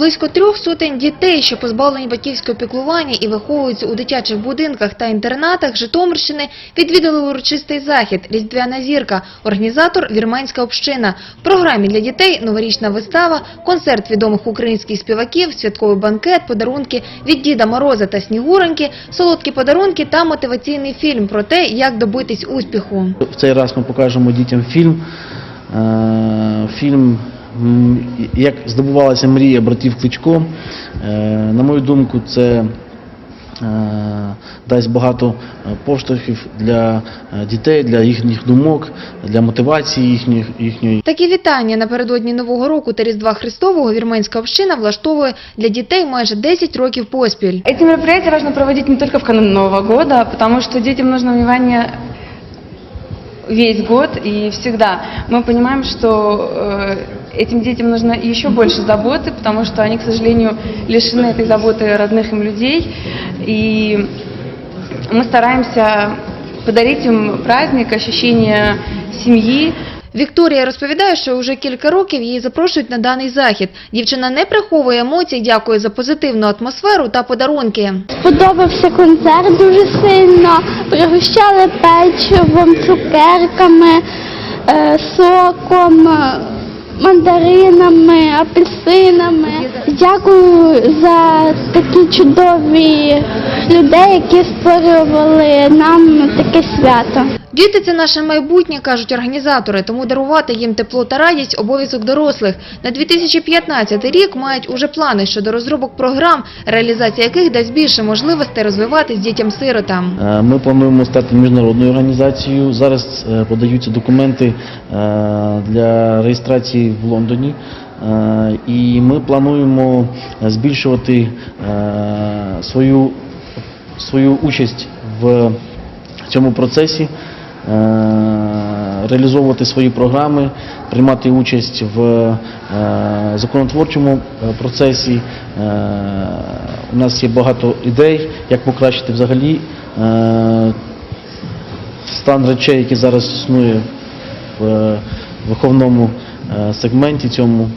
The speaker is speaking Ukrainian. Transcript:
Близько трьох сотень дітей, що позбавлені батьківського піклування і виховуються у дитячих будинках та інтернатах Житомирщини, відвідали урочистий захід «Різдвяна зірка», організатор «Вірменська община». В програмі для дітей новорічна вистава, концерт відомих українських співаків, святковий банкет, подарунки від Діда Мороза та Снігуроньки, солодкі подарунки та мотиваційний фільм про те, як добитись успіху. В цей раз ми покажемо дітям фільм. Е, Фільм, як здобувалася мрія братів Кличко. Е, На мою думку, це е, дасть багато е, поштовхів для дітей, для їхніх думок, для мотивації їхніх, їхньої. Такі вітання напередодні Нового року та Різдва Христового вірменська община влаштовує для дітей майже 10 років поспіль. Эти мероприятия важно проводить не только в канун Нового года, потому что детям нужно внимание весь год и всегда. Мы понимаем, что э, этим детям нужно еще больше заботы, потому что они, к сожалению, лишены этой заботы родных им людей. И мы стараемся подарить им праздник, ощущение семьи, Вікторія розповідає, що вже кілька років її запрошують на даний захід. Дівчина не приховує емоцій, дякує за позитивну атмосферу та подарунки. Сподобався концерт дуже сильно. Пригощали печивом, цукерками, е, соком, е, мандаринами, апельсинами. Дякую за такі чудові людей, які створювали нам таке свято. Діти – це наше майбутнє, кажуть організатори, тому дарувати їм тепло та радість – обов'язок дорослих. На 2015 рік мають уже плани щодо розробок програм, реалізація яких дасть більше можливостей розвиватись дітям-сиротам. Е, Ми плануємо стати міжнародною організацією. Зараз е, подаються документи е, для реєстрації в Лондоні. Е, І ми плануємо збільшувати е, свою, свою участь в цьому процесі, е, реалізовувати свої програми, приймати участь в е, законотворчому е, процесі. Е, У нас є багато ідей, як покращити взагалі е, стан речей, який зараз існує в е, виховному е, сегменті цьому.